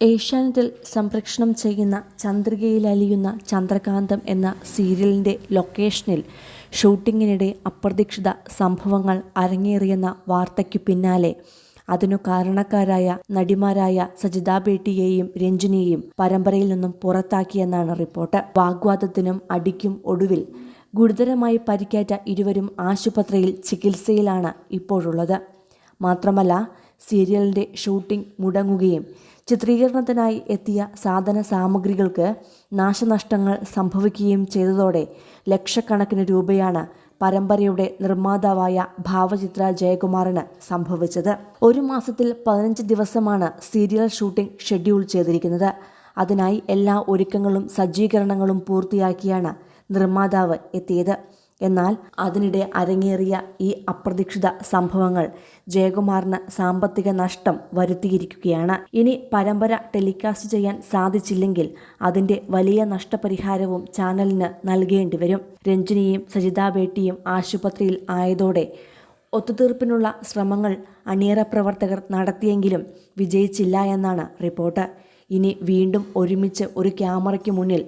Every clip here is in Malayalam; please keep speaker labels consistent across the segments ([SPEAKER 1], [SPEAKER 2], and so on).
[SPEAKER 1] ഏഷ്യാനെറ്റിൽ സംപ്രേക്ഷണം ചെയ്യുന്ന ചന്ദ്രികയിൽ അലിയുന്ന ചന്ദ്രകാന്തം എന്ന സീരിയലിന്റെ ലൊക്കേഷനിൽ ഷൂട്ടിങ്ങിനിടെ അപ്രതീക്ഷിത സംഭവങ്ങൾ അരങ്ങേറിയെന്ന വാർത്തയ്ക്കു പിന്നാലെ അതിനു കാരണക്കാരായ നടിമാരായ സജിത ബേട്ടിയെയും രഞ്ജിനിയെയും പരമ്പരയിൽ നിന്നും പുറത്താക്കിയെന്നാണ് റിപ്പോർട്ട്. വാഗ്വാദത്തിനും അടിക്കും ഒടുവിൽ ഗുരുതരമായി പരിക്കേറ്റ ഇരുവരും ആശുപത്രിയിൽ ചികിത്സയിലാണ് ഇപ്പോഴുള്ളത്. മാത്രമല്ല സീരിയലിന്റെ ഷൂട്ടിംഗ് മുടങ്ങുകയും ചിത്രീകരണത്തിനായി എത്തിയ സാധന സാമഗ്രികൾക്ക് നാശനഷ്ടങ്ങൾ സംഭവിക്കുകയും ചെയ്തതോടെ ലക്ഷക്കണക്കിന് രൂപയാണ് പരമ്പരയുടെ നിർമ്മാതാവായ ഭാവചിത്ര ജയകുമാറിന് സംഭവിച്ചത്. ഒരു മാസത്തിൽ പതിനഞ്ച് ദിവസമാണ് സീരിയൽ ഷൂട്ടിംഗ് ഷെഡ്യൂൾ ചെയ്തിരിക്കുന്നത്. അതിനായി എല്ലാ ഒരുക്കങ്ങളും സജ്ജീകരണങ്ങളും പൂർത്തിയാക്കിയാണ് നിർമ്മാതാവ് എത്തിയത്. എന്നാൽ അതിനിടെ അരങ്ങേറിയ ഈ അപ്രതീക്ഷിത സംഭവങ്ങൾ ജയകുമാറിന് സാമ്പത്തിക നഷ്ടം വരുത്തിയിരിക്കുകയാണ്. ഇനി പരമ്പര ടെലികാസ്റ്റ് ചെയ്യാൻ സാധിച്ചില്ലെങ്കിൽ അതിന്റെ വലിയ നഷ്ടപരിഹാരവും ചാനലിന് നൽകേണ്ടി വരും. രഞ്ജിനിയും സജിതാ ബേട്ടിയും ആശുപത്രിയിൽ ആയതോടെ ഒത്തുതീർപ്പിനുള്ള ശ്രമങ്ങൾ അണിയറ പ്രവർത്തകർ നടത്തിയെങ്കിലും വിജയിച്ചില്ല എന്നാണ് റിപ്പോർട്ട്. ഇനി വീണ്ടും ഒരുമിച്ച് ഒരു ക്യാമറയ്ക്ക് മുന്നിൽ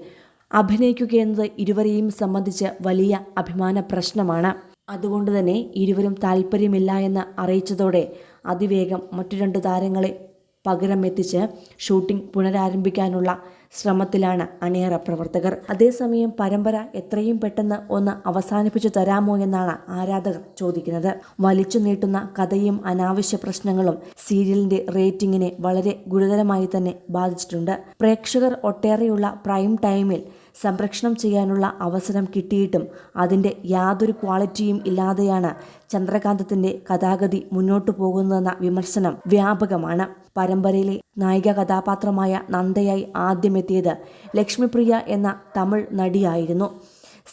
[SPEAKER 1] അഭിനയിക്കുകയെന്നത് ഇരുവരെയും സംബന്ധിച്ച് വലിയ അഭിമാന പ്രശ്നമാണ്. അതുകൊണ്ട് തന്നെ ഇരുവരും താല്പര്യമില്ല എന്ന് അറിയിച്ചതോടെ അതിവേഗം മറ്റു രണ്ട് താരങ്ങളെ പകരം എത്തിച്ച് ഷൂട്ടിംഗ് പുനരാരംഭിക്കാനുള്ള ശ്രമത്തിലാണ് അണിയറ പ്രവർത്തകർ. അതേസമയം പരമ്പര എത്രയും പെട്ടെന്ന് ഒന്ന് അവസാനിപ്പിച്ചു തരാമോ എന്നാണ് ആരാധകർ ചോദിക്കുന്നത്. വലിച്ചു നീട്ടുന്ന കഥയും അനാവശ്യ പ്രശ്നങ്ങളും സീരിയലിന്റെ റേറ്റിംഗിനെ വളരെ ഗുരുതരമായി തന്നെ ബാധിച്ചിട്ടുണ്ട്. പ്രേക്ഷകർ ഒട്ടേറെയുള്ള പ്രൈം ടൈമിൽ സംരക്ഷണം ചെയ്യാനുള്ള അവസരം കിട്ടിയിട്ടും അതിന്റെ യാതൊരു ക്വാളിറ്റിയും ഇല്ലാതെയാണ് ചന്ദ്രകാന്തത്തിന്റെ കഥാഗതി മുന്നോട്ടു പോകുന്നതെന്ന വിമർശനം വ്യാപകമാണ്. പരമ്പരയിലെ നായിക കഥാപാത്രമായ നന്ദയായി ആദ്യമെത്തിയത് ലക്ഷ്മിപ്രിയ എന്ന തമിഴ് നടിയായിരുന്നു.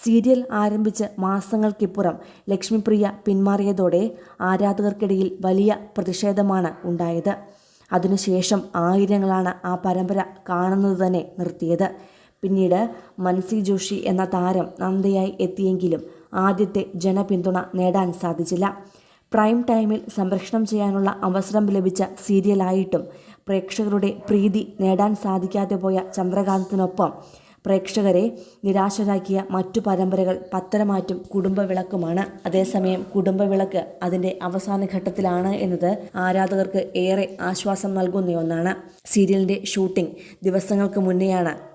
[SPEAKER 1] സീരിയൽ ആരംഭിച്ച് മാസങ്ങൾക്കിപ്പുറം ലക്ഷ്മിപ്രിയ പിന്മാറിയതോടെ ആരാധകർക്കിടയിൽ വലിയ പ്രതിഷേധമാണ് ഉണ്ടായത്. അതിനുശേഷം ആയിരങ്ങളാണ് ആ പരമ്പര കാണുന്നത് തന്നെ നിർത്തിയത്. പിന്നീട് മൻസി ജോഷി എന്ന താരം നന്ദയായി എത്തിയെങ്കിലും ആദ്യത്തെ ജനപിന്തുണ നേടാൻ സാധിച്ചില്ല. പ്രൈം ടൈമിൽ സംരക്ഷണം ചെയ്യാനുള്ള അവസരം ലഭിച്ച സീരിയലായിട്ടും പ്രേക്ഷകരുടെ പ്രീതി നേടാൻ സാധിക്കാതെ പോയ ചന്ദ്രകാന്തത്തിനൊപ്പം പ്രേക്ഷകരെ നിരാശരാക്കിയ മറ്റു പരമ്പരകൾ പത്തരമാറ്റും കുടുംബവിളക്കുമാണ്. അതേസമയം കുടുംബവിളക്ക് അതിന്റെ അവസാന ഘട്ടത്തിലാണ് എന്നത് ആരാധകർക്ക് ഏറെ ആശ്വാസം നൽകുന്ന ഒന്നാണ്. സീരിയലിന്റെ ഷൂട്ടിംഗ് ദിവസങ്ങൾക്ക് മുന്നെയാണ്